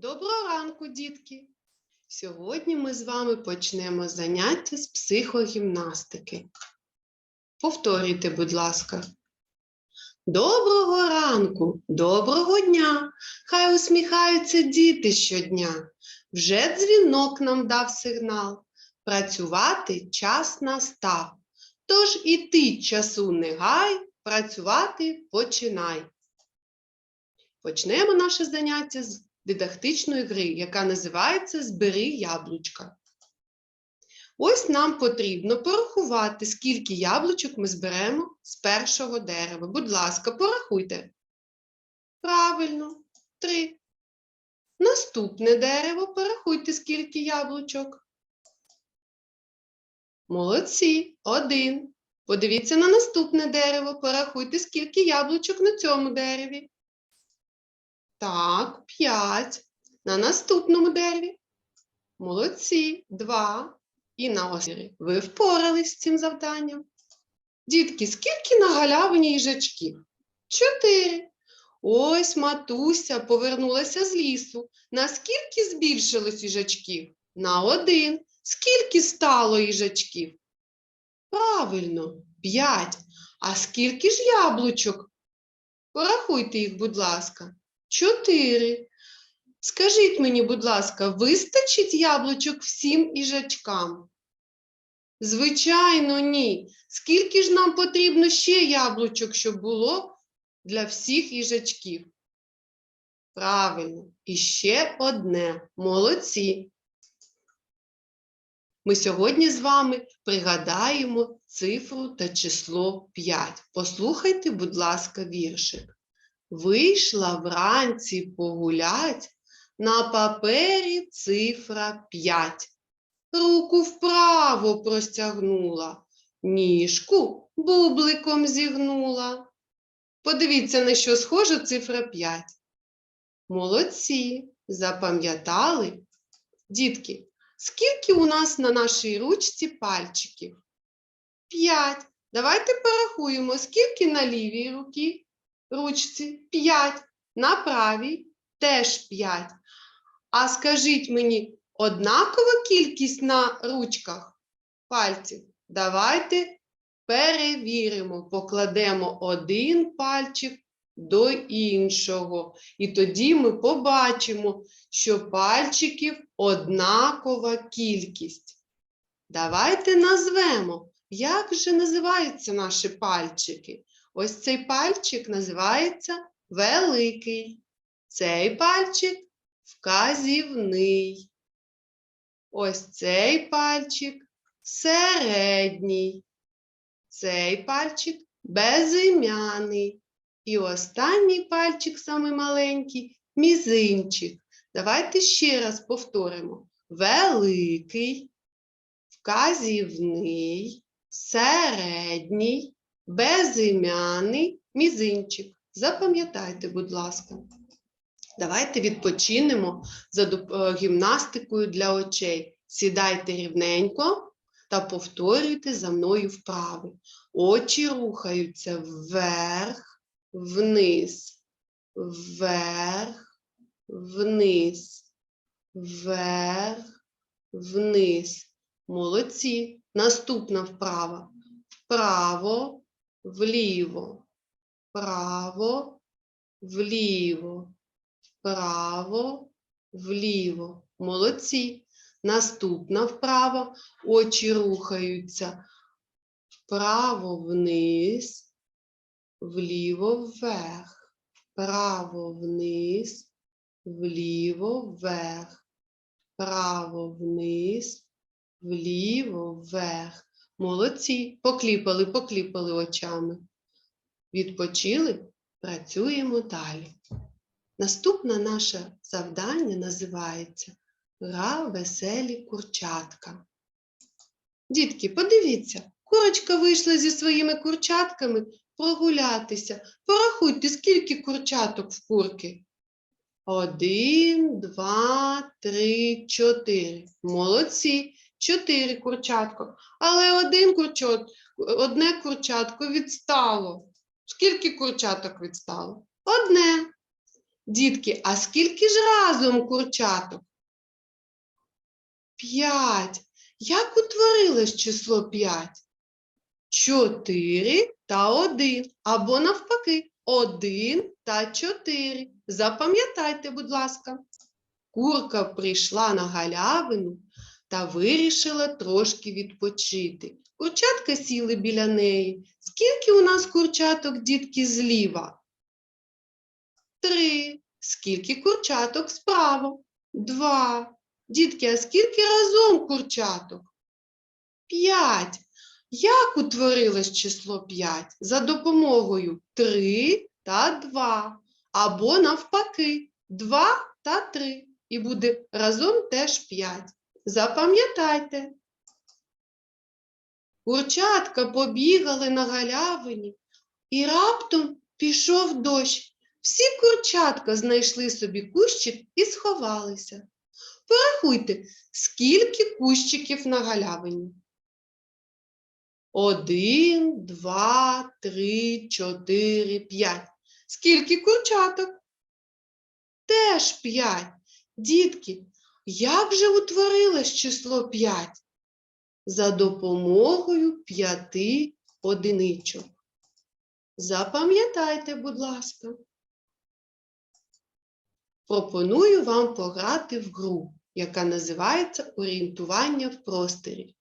Доброго ранку, дітки! Сьогодні ми з вами почнемо заняття з психогімнастики. Повторюйте, будь ласка. Доброго ранку, доброго дня! Хай усміхаються діти щодня. Вже дзвінок нам дав сигнал. Працювати час настав. Тож і ти часу не гай, працювати починай. Почнемо наше заняття з дидактичної гри, яка називається Збери яблучка. Ось нам потрібно порахувати, скільки яблучок ми зберемо з першого дерева. Будь ласка, порахуйте. Правильно, три. Наступне дерево порахуйте, скільки яблучок. Молодці, один. Подивіться на наступне дерево, порахуйте, скільки яблучок на цьому дереві. Так, п'ять. На наступному дереві. Молодці, два. І на озері. Ви впорались з цим завданням. Дітки, скільки на галявині їжачків? Чотири. Ось матуся повернулася з лісу. Наскільки збільшилось їжачків? На один. Скільки стало їжачків? Правильно, п'ять. А скільки ж яблучок? Порахуйте їх, будь ласка. Чотири. Скажіть мені, будь ласка, вистачить яблучок всім їжачкам? Звичайно, ні. Скільки ж нам потрібно ще яблучок, щоб було для всіх їжачків? Правильно, і ще одне. Молодці. Ми сьогодні з вами пригадаємо цифру та число 5. Послухайте, будь ласка, віршик. Вийшла вранці погулять, на папері цифра 5. Руку вправо простягнула, ніжку бубликом зігнула. Подивіться, на що схожа цифра 5. Молодці, запам'ятали? Дітки, скільки у нас на нашій ручці пальчиків? 5. Давайте порахуємо, скільки на лівій руці ручці 5, на правій теж 5. А скажіть мені, однакова кількість на ручках пальців? Давайте перевіримо, покладемо один пальчик до іншого. І тоді ми побачимо, що пальчиків однакова кількість. Давайте назвемо, як же називаються наші пальчики. Ось цей пальчик називається великий. Цей пальчик вказівний. Ось цей пальчик середній. Цей пальчик безім'яний. І останній пальчик, самий маленький, мізинчик. Давайте ще раз повторимо. Великий, вказівний, середній, безім'яний мізинчик. Запам'ятайте, будь ласка. Давайте відпочинемо за е, гімнастикою для очей. Сідайте рівненько та повторюйте за мною вправи. Очі рухаються вверх, вниз, вверх, вниз, вверх, вниз. Молодці. Наступна вправа вправо, вліво, вправо, вліво, вправо, вліво. Молодці. Наступна вправа. Очі рухаються вправо вниз, вліво вверх, вправо вниз, вліво вверх, вправо вниз, вліво вверх. Молодці, покліпали, покліпали очами. Відпочили, працюємо далі. Наступне наше завдання називається Гра веселі курчатка. Дітки, подивіться, курочка вийшла зі своїми курчатками прогулятися. Порахуйте, скільки курчаток в курки. Один, два, три, чотири. Молодці. Чотири курчатко. Але один курчат, одне курчатко відстало. Скільки курчаток відстало? Одне. Дітки, а скільки ж разом курчаток? П'ять. Як утворилось число п'ять? Чотири та один. Або навпаки, один та чотири. Запам'ятайте, будь ласка. Курка прийшла на галявину та вирішила трошки відпочити. Курчатка сіли біля неї. Скільки у нас курчаток, дітки, зліва? Три. Скільки курчаток справа? Два. Дітки, а скільки разом курчаток? П'ять. Як утворилось число 5? За допомогою 3 та 2. Або навпаки 2 та 3. І буде разом теж 5. Запам'ятайте. Курчатка побігали на галявині, і раптом пішов дощ. Всі курчатка знайшли собі кущик і сховалися. Порахуйте, скільки кущиків на галявині. Один, два, три, чотири, п'ять. Скільки курчаток? Теж п'ять. Дітки, як же утворилось число п'ять? За допомогою п'яти одиничок. Запам'ятайте, будь ласка. Пропоную вам пограти в гру, яка називається орієнтування в просторі.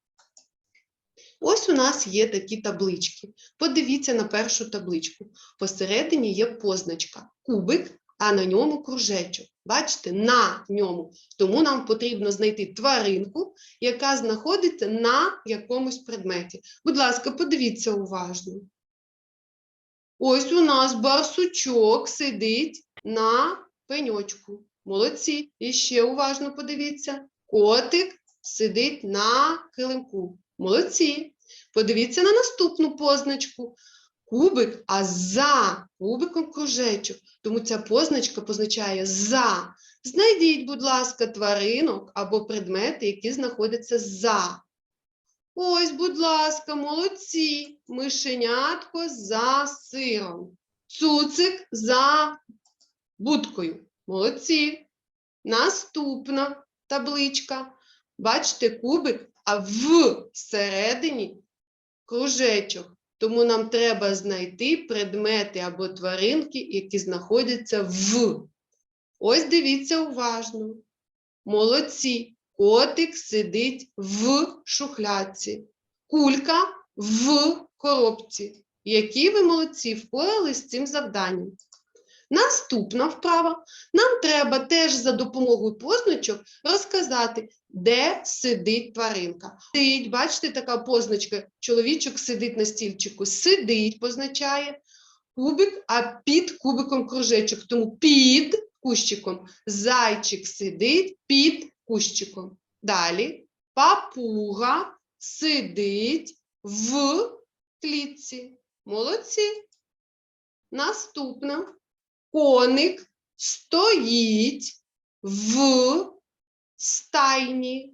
Ось у нас є такі таблички. Подивіться на першу табличку. Посередині є позначка кубик, а на ньому кружечок. Бачите, на ньому. Тому нам потрібно знайти тваринку, яка знаходиться на якомусь предметі. Будь ласка, подивіться уважно. Ось у нас барсучок сидить на пеньочку. Молодці. І ще уважно подивіться. Котик сидить на килимку. Молодці. Подивіться на наступну позначку. Кубик, а за кубиком кружечок. Тому ця позначка позначає за. Знайдіть, будь ласка, тваринок або предмети, які знаходяться за. Ось, будь ласка, молодці. Мишенятко за сиром. Цуцик за будкою. Молодці. Наступна табличка. Бачите, кубик, а всередині кружечок. Тому нам треба знайти предмети або тваринки, які знаходяться в. Ось дивіться уважно. Молодці. Котик сидить в шухлядці. Кулька в коробці. Які ви молодці впорались з цим завданням. Наступна вправа. Нам треба теж за допомогою позначок розказати, де сидить тваринка. Сидить, бачите, така позначка. Чоловічок сидить на стільчику. Сидить позначає кубик, а під кубиком кружечок. Тому під кущиком. Зайчик сидить під кущиком. Далі папуга сидить в клітці. Молодці. Наступна. Коник стоїть в стайні.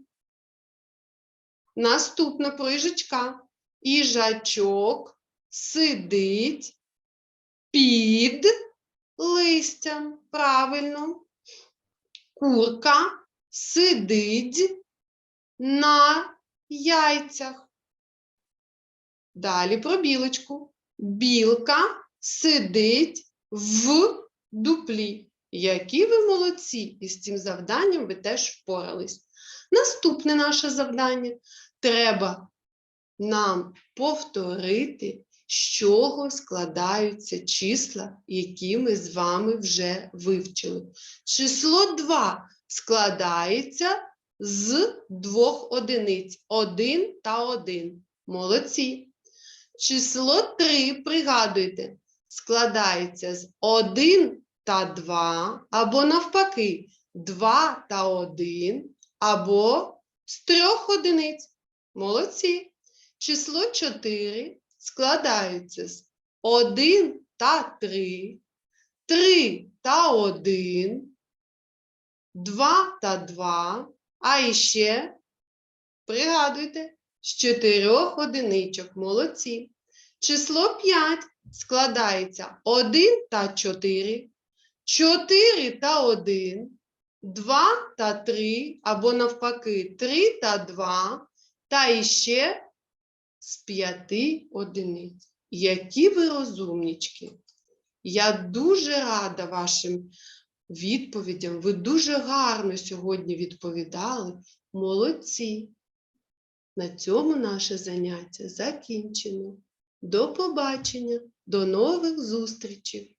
Наступна про. Їжачок сидить під листям. Правильно. Курка сидить на яйцях. Далі про білочку. Білка сидить в дуплі. Які ви молодці! І з цим завданням ви теж впорались. Наступне наше завдання треба нам повторити, з чого складаються числа, які ми з вами вже вивчили. Число 2 складається з двох одиниць 1 та 1. Молодці. Число 3, пригадуйте, складається з 1 та 2, або навпаки, 2 та 1, або з трьох одиниць. Молодці. Число 4 складається з 1 та 3, 3 та 1, 2 та 2, а іще, пригадуйте, з чотирьох одиничок. Молодці. Число 5 складається 1 та 4, 4 та 1, 2 та 3, або навпаки 3 та 2, та іще з 5 одиниць. Які ви розумнічки! Я дуже рада вашим відповідям. Ви дуже гарно сьогодні відповідали. Молодці! На цьому наше заняття закінчено. До побачення, до нових зустрічей!